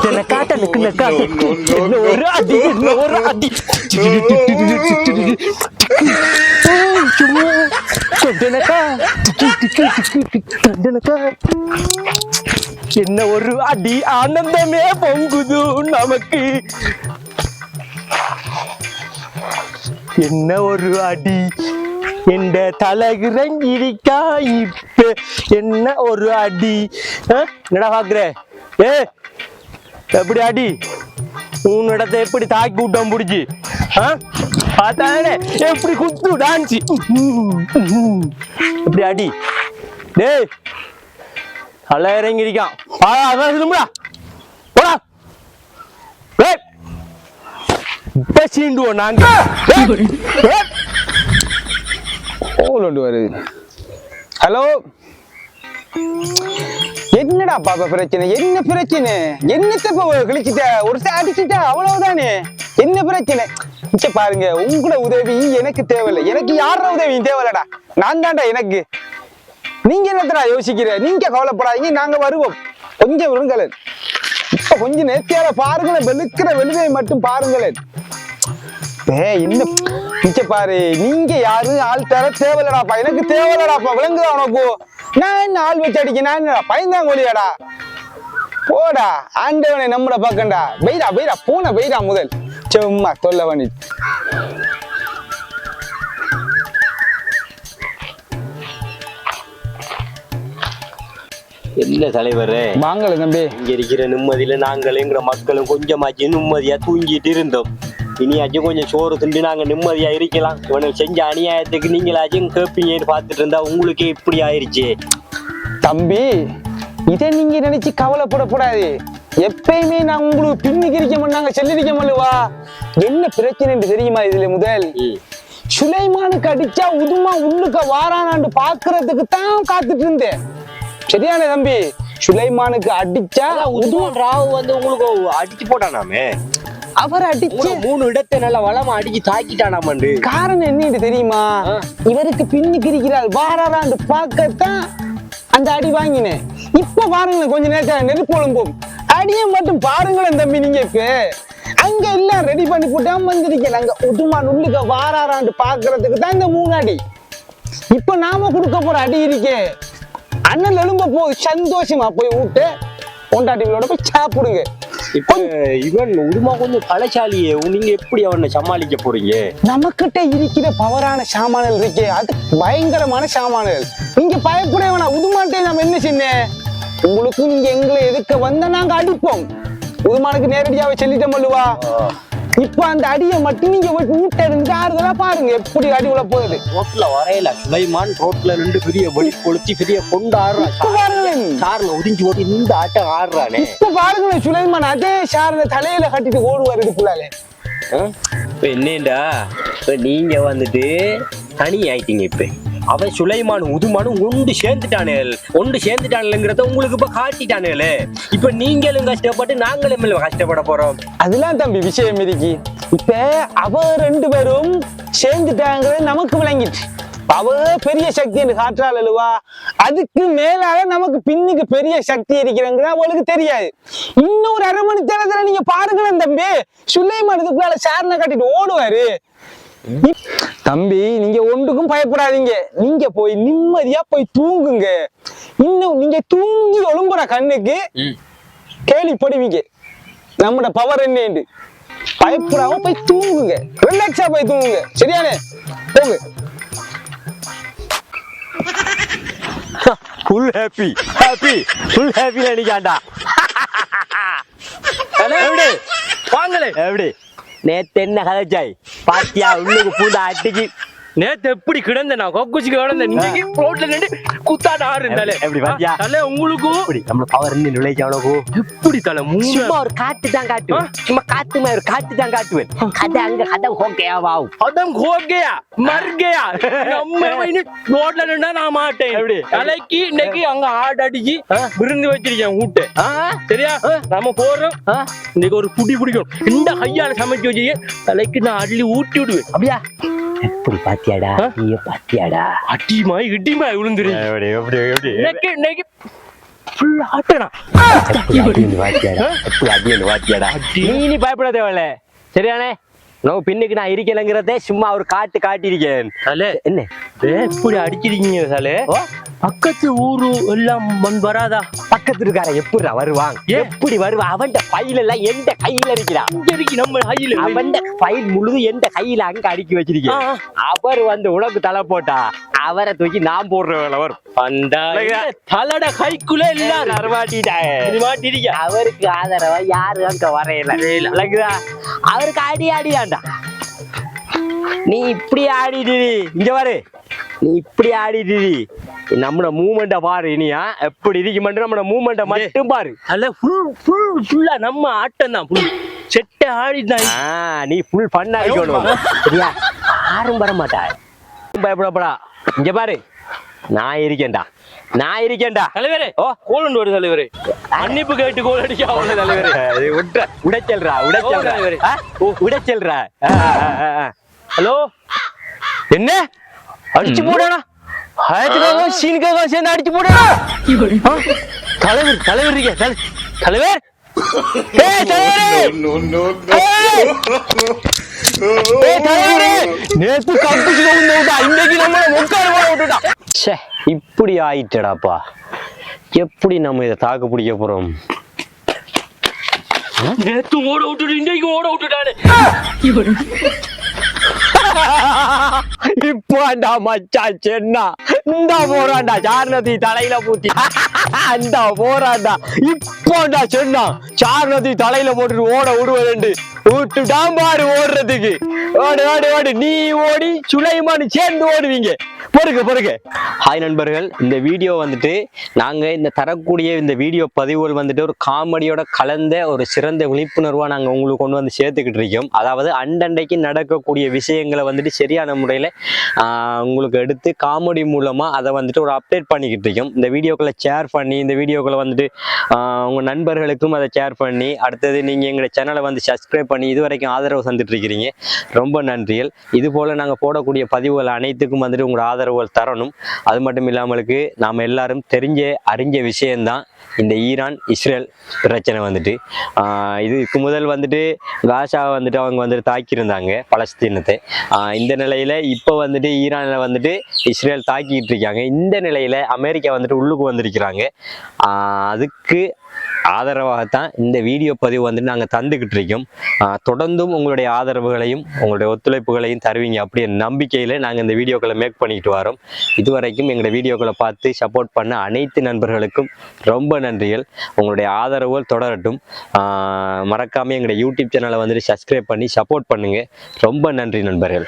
என்ன காட்ட நிக்குன காட்டு என்ன ஒரு அடி சும்மா கொண்டனக்கா டிக்கி டிக்கி டிக்கி கொண்டனக்கா என்ன ஒரு அடி ஆனந்தமே பொங்குது நமக்கு என்ன ஒரு அடி எந்த தலகிறங்கிரிக்கா இப்ப என்ன ஒரு அடி? என்னடா பாக்குற ஏ எப்படி அடி உன் எப்படி தாக்கி விட்டோம் பிடிச்சி? ஆ? பார்த்தானே எப்படி குத்து டான்ஸ். எப்படி அடி டேய் தலை இறங்கிருக்கான் ஆ அதான் போடா. இப்ப சீண்டுவோம் நாங்க. வருது. ஹலோ? என்னடா பாப்பா பிரச்சனை? என்ன பிரச்சனை? என்னத்தப்ப கிழிச்சிட்ட? ஒரு அடிச்சுட்டா? அவ்வளவுதானே? என்ன பிரச்சனை? இச்ச பாருங்க உங்களோட உதவி எனக்கு தேவையில்லை. எனக்கு யாரோட உதவியும் தேவையில்லடா. நான் தான்டா எனக்கு. நீங்க என்னத்தடா யோசிக்கிற? நீங்க கவலைப்படாதீங்க நாங்க வருவோம். கொஞ்சம் விடுங்களேன் இப்ப கொஞ்சம் நேர்த்தியால பாருங்களேன். வெளுக்கிற வெளுவை மட்டும் பாருங்களேன். ஏ என்ன பிச்சை பாரு நீங்க யாரு ஆள் தர தேவையில்லடாப்பா. எனக்கு தேவையில்லடாப்பா. விளங்குதா உனக்கு? நான் என்ன ஆள் வச்சு அடிக்க நான் என்ன பயந்தாங்கோலியாடா போடா ஆண்டவனை நம்மட பக்கம்டா வெயிடா வெயிடா பூனை வெயிடா முதல். சும்மா தொல்லை பண்ணி இல்ல தலைவரே? வாங்கல தம்பி. இங்க இருக்கிற நிம்மதியில நாங்களுங்கிற மக்களும் கொஞ்சமாச்சும் நிம்மதியா தூங்கிட்டு இருந்தோம். இனியாச்சும் கொஞ்சம் சோறு திண்டு நாங்க நிம்மதியா இருக்கலாம். இவனுக்கு செஞ்ச அநியாயத்துக்கு நீங்களாச்சும் கேப்பீங்கன்னு பார்த்துட்டு இருந்தா உங்களுக்கு இப்படி ஆயிருச்சு. தம்பி இதை நீங்க நினைச்சு கவலைப்படக்கூடாது எப்பயுமே நான் உங்களுக்கு பின்னுக்கு இருக்க மாட்டாங்க செல்லிருக்க மாட்டேவா என்ன பிரச்சனைன்னு தெரியுமா இதுல முதல்? சுலைமானுக்கு அடிச்சா உதுமா உள்ளுக்க வாரானாண்டு பாக்குறதுக்கு தான் காத்துட்டு இருந்தேன். சரியான தம்பி சுலைமானுக்கு அடிச்சா உதுவன் ராவு வந்து உங்களுக்கு அடிச்சு போட்டானாமே. அவர் அடிச்சு மூணு இடத்தை நல்லா வளமா அடிச்சு தாக்கிட்டானாமண்டு காரணம் என்னன்னு தெரியுமா. இவருக்கு பின்னுக்கு இருக்கிறாள் வாராராண்டு பார்க்கத்தான் அந்த அடி வாங்கினேன். இப்ப பாருங்களேன் கொஞ்ச நேரத்துல நெருப்பு ஒழும்பும் அடியை மட்டும் பாருங்களேன் தம்பி நீங்க இப்ப அங்க எல்லாம் ரெடி பண்ணி போட்டாம வந்திருக்கேன் அங்க உதுமான் உள்ளுக்க வாராராண்டு பாக்குறதுக்கு தான் இந்த மூணு அடி. இப்ப நாம கொடுக்க போற அடி இருக்கே. அண்ணன் எழும்ப போய் சந்தோஷமா போய் விட்டு கொண்டாட்டிகளோட போய் சாப்பிடுங்க. இப்ப இவன் உருமா கொஞ்சம் பலசாலியே நீங்க எப்படி அவனை சமாளிக்க போறீங்க? நமக்கிட்ட இருக்கிற பவரான சாமான்கள் இருக்கே அது பயங்கரமான சாமான்கள். நீங்க பயப்பட வேணாம் உதுமாட்டே நம்ம என்ன செய்ய உங்களுக்கு நீங்க எங்களை எதுக்க வந்தா நாங்க அடிப்போம். உதுமானுக்கு நேரடியாவே சொல்லிட்டோம் அல்லவா இப்ப அந்த அடியை மட்டும் நீங்க போய் வீட்டை இருந்து ஆறுதலா பாருங்க எப்படி அடி உள்ள போகுது. ரோட்ல வரையில சுலைமான் ரோட்ல ரெண்டு பெரிய வெடி கொளுத்தி பெரிய கொண்டு பாருங்களேன். கார்ல உதிஞ்சு ஓட்டி இந்த ஆட்டம் ஆடுறானே. இப்ப பாருங்களேன் சுலைமான் அதே சாரத தலையில கட்டிட்டு ஓடுவாரு இதுக்குள்ளாலே என்னடா? இப்ப நீங்க வந்துட்டு தனி ஆயிட்டீங்க இப்ப. அவன் சுலைமான் உதுமானும் ஒன்று சேர்ந்துட்டானே. ஒன்று சேர்ந்துட்டானுங்கிறத உங்களுக்கு இப்ப காட்டிட்டானே இப்ப நீங்களும் கஷ்டப்பட்டு நாங்களும் கஷ்டப்பட போறோம். அதெல்லாம் தம்பி விஷயம் இருக்கு இப்ப அவ ரெண்டு பேரும் சேர்ந்துட்டாங்கிறது நமக்கு விளங்கிட்டு அவ பெரிய சக்தி என்று காற்றால் அழுவா அதுக்கு மேலாக நமக்கு பின்னுக்கு பெரிய சக்தி இருக்கிறங்கிறது அவளுக்கு தெரியாது. இன்னொரு அரை மணி நேரத்துல நீங்க பாருங்களேன் தம்பி சுலைமான் இதுக்குள்ளால சாரணை கட்டிட்டு ஓடுவாரு. தம்பி நீங்க ஒன்றுக்கும் பயப்படாதீங்க. நீங்க போய் நிம்மதியா போய் தூங்குங்க. இன்னும் நீங்க தூங்கி ஒழும்புற கண்ணுக்கு கேள்விப்படுவீங்க நம்மட பவர் என்னண்டு பயப்படாம போய் தூங்குங்க. ரிலாக்ஸா போய் தூங்குங்க. சரியானே? போங்க. Full happy happy full happy நினைக்காண்டா எப்படி வாங்கலே எப்படி நேத்து என்ன கதைச்சாய் பாத்தியா உள்ளுக்கு பூந்தா அட்டிக்கு நேத்து எப்படி கிடந்த? நான் கொக்குச்சிக்கு கிடந்த. இன்னைக்கு ரோட்ல நின்று குத்தாட்ட ஆறு இருந்தாலே எப்படி பாத்தியா? தலை உங்களுக்கும். அப்படி நம்ம பவர் என்ன நுழைச்சாவளோ எப்படி தலை? சும்மா ஒரு காட்டு தான் காட்டுவேன். சும்மா காட்டு மாதிரி ஒரு காட்டு தான் காட்டுவேன். கதை அங்க கதை ஓகேவாவும் அதம் கோகையா மர்கையா நம்ம ரோட்ல நின்னா நான் மாட்டேன். எப்படி? தலைக்கு இன்னைக்கு அங்க ஆடு அடிச்சு விருந்து வச்சிருக்கேன் வீட்டு சரியா? நம்ம போறோம். இன்னைக்கு ஒரு குடி பிடிக்கும். இந்த கையால சமைச்சு வச்சு தலைக்கு நான் அள்ளி ஊட்டி விடுவேன். அப்படியா? எப்படி பாத்தியாடா? நீ பாத்தியாடா? அட்டிமாய் இட்டிமாய் விழுந்துரு எப்படி எப்படி எப்படி? வாத்தியாடா. வாத்தியாடா. நீ நீ பயப்பட தேவையில்ல சரியானே நோ பின்னுக்கு நான் இருக்கலைங்கிறதே சும்மா ஒரு காட்டு காட்டியிருக்கேன். தலை. என்ன? ஏ, இப்படி அடிச்சிருக்கீங்க ஓ? பக்கத்து ஊரு எல்லாம் மண் வராதா? பக்கத்து இருக்கார எப்படி வருவான்? எப்படி வருவான்? அவன் ஃபைல் எல்லாம் எந்த கையில இருக்கிறான் இருக்கு நம்ம கையில அவன் ஃபைல் முழுதும் எந்த கையில அங்க அடுக்கி வச்சிருக்கேன் அவர் வந்து உனக்கு தலை போட்டா அவரை தூக்கி நான் போடுற வேலை வரும். அந்த தலட கைக்குள்ள இது மாட்டிருக்க. அவருக்கு ஆதரவா யாரு அங்க வரையல. அவருக்கு அடி அடியாண்டா நீ இப்படி ஆடிடு இங்க பாரு. நீ இப்படி ஆடிடு நம்மளோட மூமெண்ட பாரு இனியா. எப்படி இருக்கு மட்டும் நம்மளோட மூமெண்ட மட்டும் பாரு. அல்ல ஃபுல் ஃபுல் ஃபுல்லா நம்ம ஆட்டம் தான் ஃபுல் செட்ட ஆடிதான். ஆ, நீ ஃபுல் ஃபன் அடிக்கணும் சரியா? யாரும் வர மாட்டா. பயப்படப்படா. இங்க பாரு. நான் இருக்கேன்டா. நான் இருக்கேன்டா. தலைவரே ஓ. கோலண்டு ஒரு தலைவரே. மன்னிப்பு கேட்டு கோல் அடிக்க அவ்வளவு தலைவரே. உடைச்சல்றா உடைச்சல்றா ஓ, தலைவரே. ஹலோ? என்ன? அடிச்சு போடா ஹயத்துக்காக சீனுக்காக சேர்ந்து அடிச்சு போடா தலைவர் தலைவர் இருக்க தலை- தலைவர்! நேத்து விட்டா இன்னைக்கு நம்ம முக்கால் போட விட்டுட்டா. ச்சே இப்படி ஆயிட்டடாப்பா. எப்படி நம்ம இதை தாக்கு பிடிக்க போறோம்? நேத்து ஓட விட்டுட்டு இன்னைக்கு ஓட விட்டுட்டானே. இப்போண்டா மச்சான் சென்னா. இந்த போறான்டா சார்நதி தலையில பூத்தி. அந்த போறாண்டா இப்போண்டா சென்னா. சார்நதி தலையில போட்டுட்டு ஓட விடுவதுண்டு. விட்டுட்டான் பாரு ஓடுறதுக்கு. ஓடு ஓடு ஓடு. நீ ஓடி சுலைமான் சேர்ந்து ஓடுவீங்க. பொறுக்கு பொறுக்கு. ஹாய் நண்பர்கள். இந்த வீடியோ வந்துட்டு நாங்கள் இந்த தரக்கூடிய இந்த வீடியோ பதிவுகள் வந்துட்டு ஒரு காமெடியோட கலந்த ஒரு சிறந்த விழிப்புணர்வாக நாங்கள் உங்களுக்கு கொண்டு வந்து சேர்த்துக்கிட்டு இருக்கோம். அதாவது அண்டண்டைக்கு நடக்கக்கூடிய விஷயங்களை வந்துட்டு சரியான முறையில் உங்களுக்கு எடுத்து காமெடி மூலமாக அதை வந்துட்டு ஒரு அப்டேட் பண்ணிக்கிட்டு இருக்கோம். இந்த வீடியோக்களை ஷேர் பண்ணி இந்த வீடியோக்களை வந்துட்டு உங்கள் நண்பர்களுக்கும் அதை ஷேர் பண்ணி அடுத்தது நீங்கள் எங்களோட சேனலை வந்து சப்ஸ்கிரைப் பண்ணி இது வரைக்கும் ஆதரவு தந்துட்டு இருக்கிறீங்க. ரொம்ப நன்றிகள். இது போல் நாங்கள் போடக்கூடிய பதிவுகள் அனைத்துக்கும் வந்துட்டு உங்களோட ஆதரவுகள் தரணும். அது மட்டும் இல்லாமலுக்கு நாம் எல்லாரும் தெரிஞ்ச அறிஞ்ச விஷயம்தான் இந்த ஈரான் இஸ்ரேல் பிரச்சனை வந்துட்டு. இதுக்கு முதல் வந்துட்டு காஷா வந்துட்டு அவங்க வந்துட்டு தாக்கியிருந்தாங்க பலஸ்தீனத்தை. இந்த நிலையில இப்போ வந்துட்டு ஈரானில் வந்துட்டு இஸ்ரேல் தாக்கிட்டு இருக்காங்க. இந்த நிலையில அமெரிக்கா வந்துட்டு உள்ளுக்கு வந்திருக்கிறாங்க. அதுக்கு ஆதரவாகத்தான் இந்த வீடியோ பதிவு வந்துட்டு நாங்கள் தந்துக்கிட்டு இருக்கோம். தொடர்ந்தும் உங்களுடைய ஆதரவுகளையும் உங்களுடைய ஒத்துழைப்புகளையும் தருவீங்க அப்படியே நம்பிக்கையில் நாங்கள் இந்த வீடியோக்களை மேக் பண்ணிக்கிட்டு வரோம். இதுவரைக்கும் எங்களுடைய வீடியோக்களை பார்த்து சப்போர்ட் பண்ண அனைத்து நண்பர்களுக்கும் ரொம்ப நன்றிகள். உங்களுடைய ஆதரவுகள் தொடரட்டும். மறக்காமல் எங்களுடைய யூடியூப் சேனலை வந்துட்டு சப்ஸ்கிரைப் பண்ணி சப்போர்ட் பண்ணுங்கள் ரொம்ப நன்றி நண்பர்கள்.